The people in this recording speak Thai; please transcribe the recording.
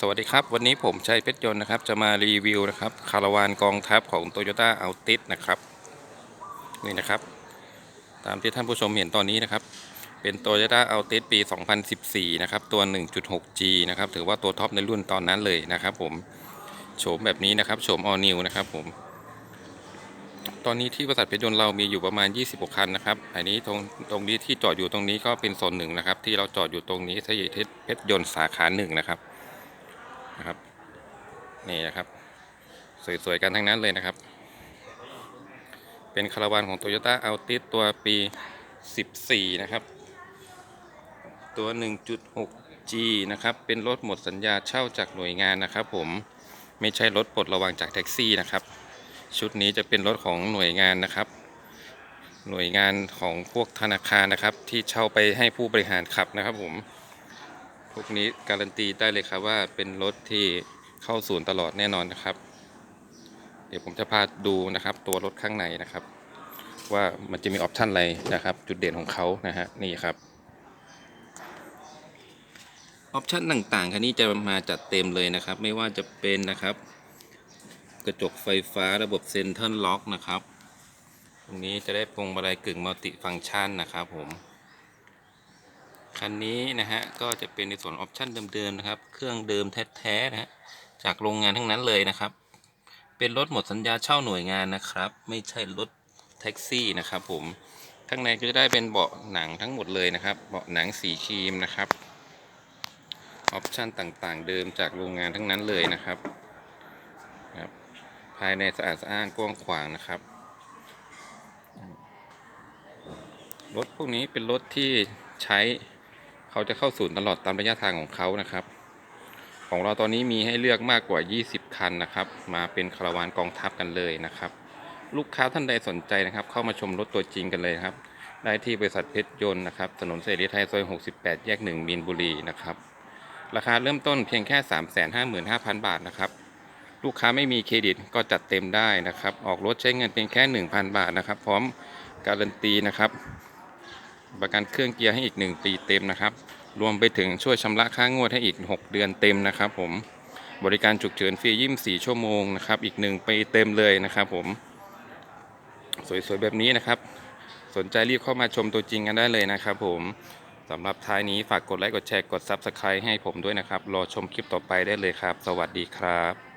สวัสดีครับ วันนี้ผมชัยเพชรยนต์นะครับ จะมารีวิวนะครับคาราวานกองทัพของ Toyota a l t i s นะครับนี่นะครับ ตามที่ท่านผู้ชมเห็นตอนนี้นะครับ เป็น Toyota a l t i s ปี 2014 นะครับ ตัว 1.6G นะครับ ถือว่าตัวท็อปในรุ่นตอนนั้นเลยนะครับผมโฉมแบบนี้นะครับโฉม all new นะครับผม ตอนนี้ที่บริษัทเพชรยนต์เรามีอยู่ประมาณ20กว่าคันนะครับอันนี้ตรงตรงนี้ที่จอดอยู่ตรงนี้ก็เป็นโซนหนึ่งนะครับที่เราจอดอยู่ตรงนี้ที่เพชรยนต์สาขาหนึ่งนะครับ นะครับ นี่นะครับ สวยๆ กันทั้งนั้นเลยนะครับ เป็นคาราวานของ Toyota a l t i s ตัวปี 14 นะครับ ตัว 1.6G นะครับ เป็นรถหมดสัญญาเช่าจากหน่วยงานนะครับ ผมไม่ใช่รถปลดระวางจากแท็กซี่นะครับ ชุดนี้จะเป็นรถของหน่วยงานนะครับ หน่วยงานของพวกธนาคารนะครับ ที่เช่าไปให้ผู้บริหารขับนะครับผม พวกนี้การันตีได้เลยครับว่าเป็นรถที่เข้าศูนย์ตลอดแน่นอนนะครับ เดี๋ยวผมจะพาดูนะครับ ตัวรถข้างในนะครับ ว่ามันจะมีออปชันอะไรนะครับ จุดเด่นของเขานะฮะนี่ครับออปชันต่างๆคันนี้จะมาจัดเต็มเลยนะครับ ไม่ว่าจะเป็นนะครับ กระจกไฟฟ้าระบบเซ็นทรัลล็อกนะครับ ตรงนี้จะได้พวงมาลัยกึ่งมัลติฟังก์ชันนะครับผม คันนี้นะฮะก็จะเป็นในส่วนออปชันเดิมๆนะครับ เครื่องเดิมแท้ๆนะฮะจากโรงงานทั้งนั้นเลยนะครับ เป็นรถหมดสัญญาเช่าหน่วยงานนะครับ ไม่ใช่รถแท็กซี่นะครับผมข้างในก็จะได้เป็นเบาะหนังทั้งหมดเลยนะครับ เบาะหนังสีครีมนะครับออปชันต่างๆ เดิมจากโรงงานทั้งนั้นเลยนะครับครับ ภายในสะอาดสะอ้านกว้างขวางนะครับ รถพวกนี้เป็นรถที่ใช้ เขาจะเข้าศูนย์ตลอดตามระยะทางของเขานะครับ ของเราตอนนี้มีให้เลือกมากกว่า 20 คันนะครับ มาเป็นคาราวานกองทัพกันเลยนะครับ ลูกค้าท่านใดสนใจนะครับ เข้ามาชมรถตัวจริงกันเลยครับ ได้ที่บริษัทเพชรยนต์นะครับถนนเสรีไทยซอย68 แยก 1 มีนบุรีนะครับราคาเริ่มต้นเพียงแค่ 355,000 บาทนะครับ ลูกค้าไม่มีเครดิตก็จัดเต็มได้นะครับ ออกรถใช้เงินเพียงแค่ 1,000 บาทนะครับ พร้อมการันตีนะครับ ประกันเครื่องเกียร์ให้อีก 1 ปีเต็มนะครับ รวมไปถึงช่วยชำระค่างวดให้อีก 6 เดือนเต็มนะครับ ผมบริการฉุกเฉินฟรี24 ชั่วโมงนะครับ อีก 1 ปีเต็มเลยนะครับ ผม สวยๆแบบนี้นะครับ สนใจรีบเข้ามาชมตัวจริงกันได้เลยนะครับ ผมสำหรับท้ายนี้ฝากกดไลค์กดแชร์กด Subscribe ให้ผมด้วยนะครับ รอชมคลิปต่อไปได้เลยครับ สวัสดีครับ